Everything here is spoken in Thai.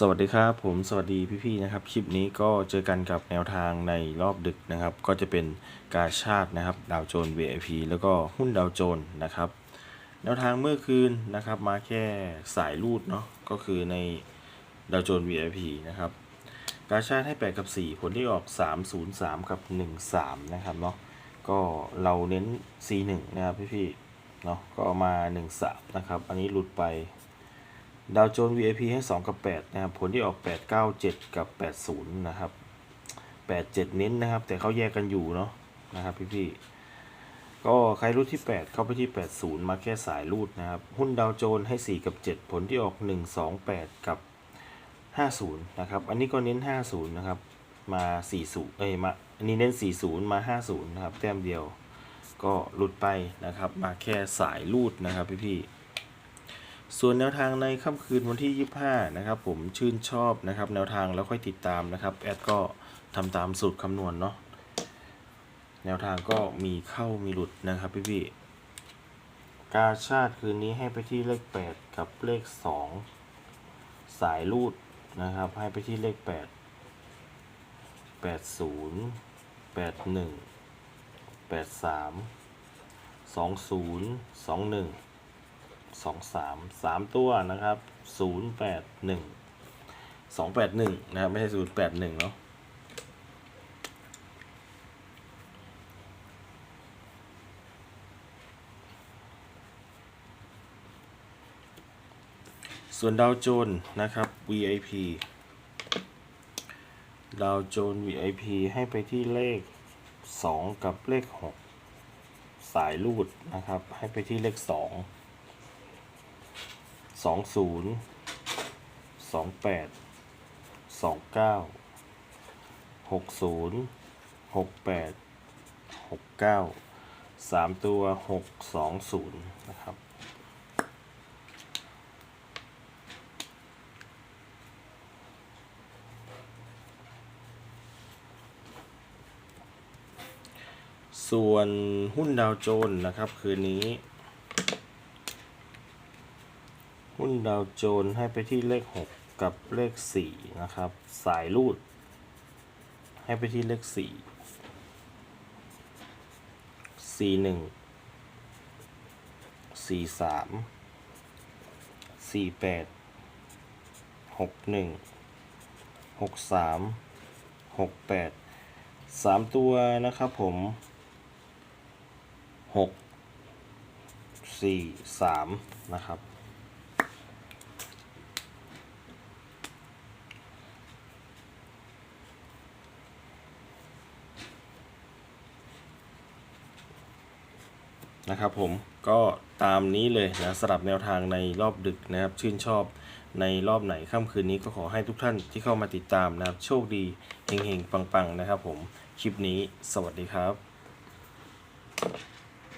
สวัสดีครับผมสวัสดีพี่ๆนะครับ คลิปนี้ก็เจอกันกับแนวทางในรอบดึกนะครับ ก็จะเป็นกาชาตินะครับดาวโจน VIP แล้วก็หุ้นดาวโจนนะครับ แนวทางเมื่อคืนนะครับมาแค่สายรูดเนาะก็คือในดาวโจน VIP นะครับกาชาติให้ 8 กับ 4 ผลที่ออก 303 กับ 13 นะครับเนาะก็เราเน้น C1 นะครับพี่ๆเนาะก็มา 13 นะครับ อันนี้หลุดไป ดาวโจนส์ VIP ให้ 2 กับ 8 นะครับ ผลที่ออก 8 9 7 กับ 80 นะครับ 8 7 เน้นนะครับ แต่เขาแยกกันอยู่เนาะนะครับพี่ๆ ก็ใครรูดที่ 8 เข้าไปที่ 80 มาแค่สายรูดนะครับ หุ้นดาวโจนส์ให้ 4 กับ 7 ผลที่ออก 1 2 8 กับ 50 นะครับ อันนี้ก็เน้น 50 นะครับ มา 40 เอ้ย มา อันนี้เน้น 40 มา 50 นะครับ แต้มเดียว ก็หลุดไปนะครับ มาแค่สายรูดนะครับพี่ๆ ส่วนแนวทางในค่ำคืนวันที่ 25 นะครับ ผมชื่นชอบนะครับ แนวทางแล้วค่อยติดตามนะครับ แอดก็ทำตามสูตรคำนวณเนาะแนวทางก็มีเข้ามีหลุดนะครับพี่พี่กาชาติคืนนี้ให้ไปที่เลข 8 กับเลข 2 สายรูดนะครับ ให้ไปที่เลข 8 80 81 83 20 21 สองสามสามตัวนะครับศูนย์แปดหนึ่งสองแปดหนึ่งนะครับ ไม่ใช่ศูนย์แปดหนึ่งเนาะส่วนดาวโจนนะครับ VIP ดาวโจนส์ VIP ให้ไปที่เลข 2 กับเลข 6 สายรูดนะครับ ให้ไปที่เลข 2 สองศูนย์สองแปดสองเก้าหกศูนย์หกแปดหกเก้าสามตัวหกสองศูนย์นะครับ ส่วนหุ้นดาวโจนส์นะครับ คืนนี้ หุ้นดาวโจนให้ไปที่เลข 6 กับเลข 4 นะครับ สายรูด ให้ไปที่เลข 4 4 1 4 3 4 8 6 1 6 3 6 8 3 ตัวนะครับผม 6 4 3 นะครับ นะครับผมก็ตามนี้เลยนะสลับแนวทางในรอบดึกนะครับ ชื่นชอบในรอบไหนค่ำคืนนี้ก็ขอให้ทุกท่านที่เข้ามาติดตามนะครับ โชคดีเฮงๆ ปังๆ นะครับผม คลิปนี้สวัสดีครับ